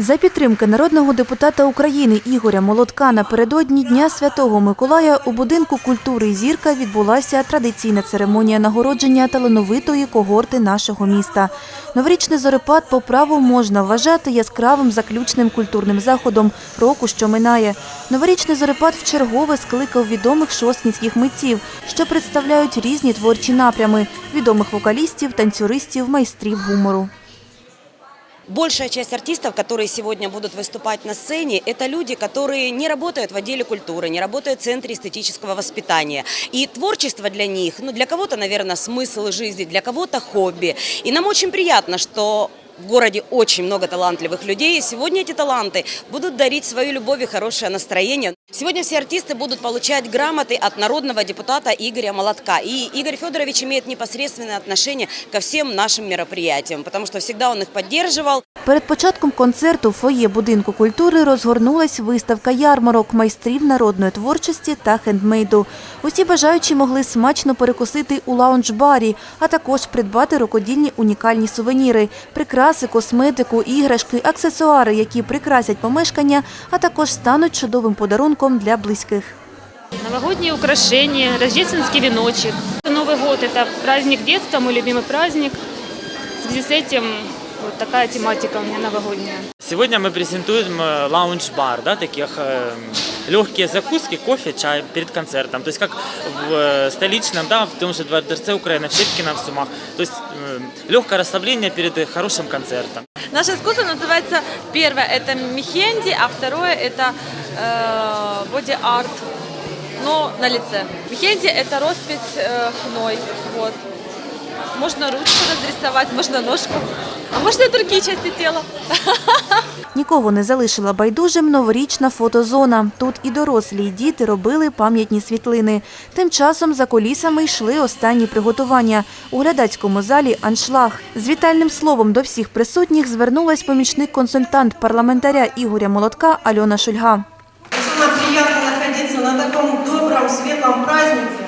За підтримки народного депутата України Ігоря Молотка напередодні Дня Святого Миколая у будинку культури «Зірка» відбулася традиційна церемонія нагородження талановитої когорти нашого міста. Новорічний зорепад по праву можна вважати яскравим заключним культурним заходом року, що минає. Новорічний зорепад вчергове скликав відомих шосткінських митців, що представляють різні творчі напрями – відомих вокалістів, танцюристів, майстрів гумору. Большая часть артистов, которые сегодня будут выступать на сцене, это люди, которые не работают в отделе культуры, не работают в центре эстетического воспитания. И творчество для них, ну для кого-то, наверное, смысл жизни, для кого-то хобби. И нам очень приятно, что в городе очень много талантливых людей, и сегодня эти таланты будут дарить свою любовь и хорошее настроение. Сегодня все артисты будут получать грамоты от народного депутата Игоря Молотка. И Игорь Федорович имеет непосредственное отношение ко всем нашим мероприятиям, потому что всегда он их поддерживал. Перед початком концерту в фоє будинку культури розгорнулась виставка ярмарок майстрів народної творчості та хендмейду. Усі бажаючі могли смачно перекусити у лаунж-барі, а також придбати рукодільні унікальні сувеніри, прикраси, косметику, іграшки, аксесуари, які прикрасять помешкання, а також стануть чудовим подарунком для близьких. Новогодние украшения, рождественский веночек. Новый год – это праздник детства, мой любимый праздник. В связи с этим вот такая тематика у меня новогодняя. Сегодня мы презентуем э, лаунж-бар, да, таких э, легкие закуски, кофе, чай перед концертом. То есть как в э, столичном, да, в том же Дворце Украины, в Щепкино, в Сумах. То есть легкое расслабление перед э, хорошим концертом. Наше искусство называется первое это мехенди, а второе это э, боди-арт, но на лице. Мехенди это роспись э, хной, вот. Можно ручку разрисовать, можно ножку, а можно и другие части тела. Нікого не залишила байдужим новорічна фотозона. Тут і дорослі, і діти робили пам'ятні світлини. Тим часом за колісами йшли останні приготування. У глядацькому залі аншлаг. З вітальним словом до всіх присутніх звернулась помічник-консультант парламентаря Ігоря Молотка Альона Шульга. Таком добром, светлом празднике.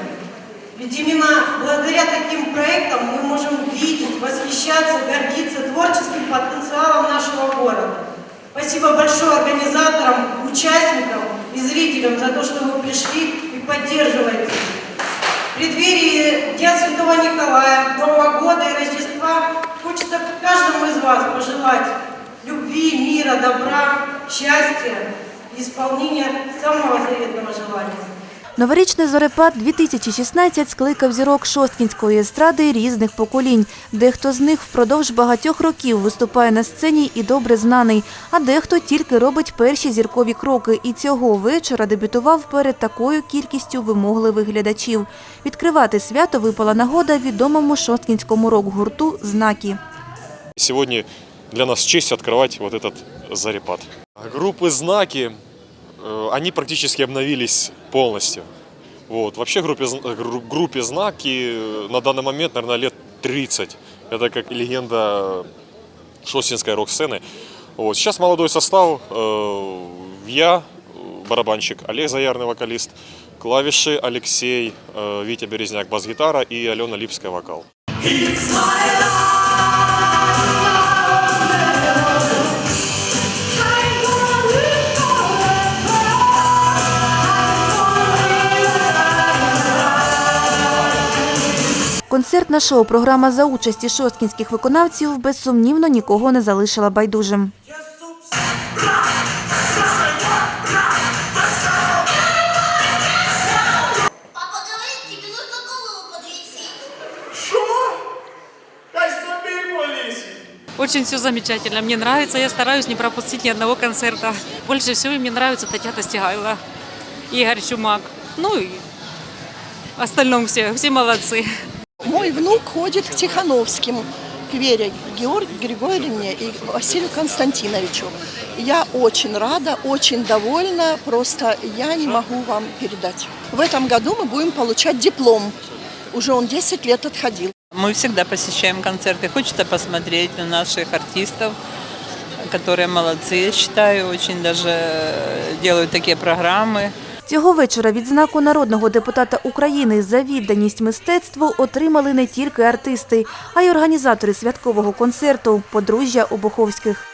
Ведь именно благодаря таким проектам мы можем видеть, восхищаться, гордиться творческим потенциалом нашего города. Спасибо большое организаторам, участникам и зрителям за то, что вы пришли и поддерживаете. В преддверии Дня Святого Николая, Нового года и Рождества хочется каждому из вас пожелать любви, мира, добра, счастья исполнения самого заветного желания. Новорічний зорепад 2016 скликав зірок шосткінської естради різних поколінь. Дехто з них впродовж багатьох років виступає на сцені і добре знаний, а дехто тільки робить перші зіркові кроки. І цього вечора дебютував перед такою кількістю вимогливих глядачів. Відкривати свято випала нагода відомому шосткінському рок-гурту «Знаки». Сегодня для нас честь открывать вот этот зарепат. Группы «Знаки», э, они практически обновились полностью. Вот. Вообще группе, э, гру- группе «Знаки» на данный момент, наверное, лет 30. Это как легенда шостинской рок-сцены. Вот. Сейчас молодой состав. э, Я, барабанщик, Олег Заярный, вокалист, клавиши Алексей, Витя Березняк, бас-гитара и Алена Липская, вокал. Концертна шоу-програма за участі шосткінських виконавців безсумнівно нікого не залишила байдужим. Очень все замечательно. Мне нравится, я стараюсь не пропустить ни одного концерта. Больше всего мне нравится Татьяна Стегайло, Игорь Чумак. Ну и в остальном все, все молодцы. Мой внук ходит к Тихановским, к Вере Георг, Григорьевне и Василию Константиновичу. Я очень рада, очень довольна, просто я не могу вам передать. В этом году мы будем получать диплом. Уже он 10 лет отходил. Мы всегда посещаем концерты. Хочется посмотреть на наших артистов, которые молодцы, я считаю, очень даже делают такие программы. Цього вечора відзнаку народного депутата України за відданість мистецтву отримали не тільки артисти, а й організатори святкового концерту подружжя Обуховських.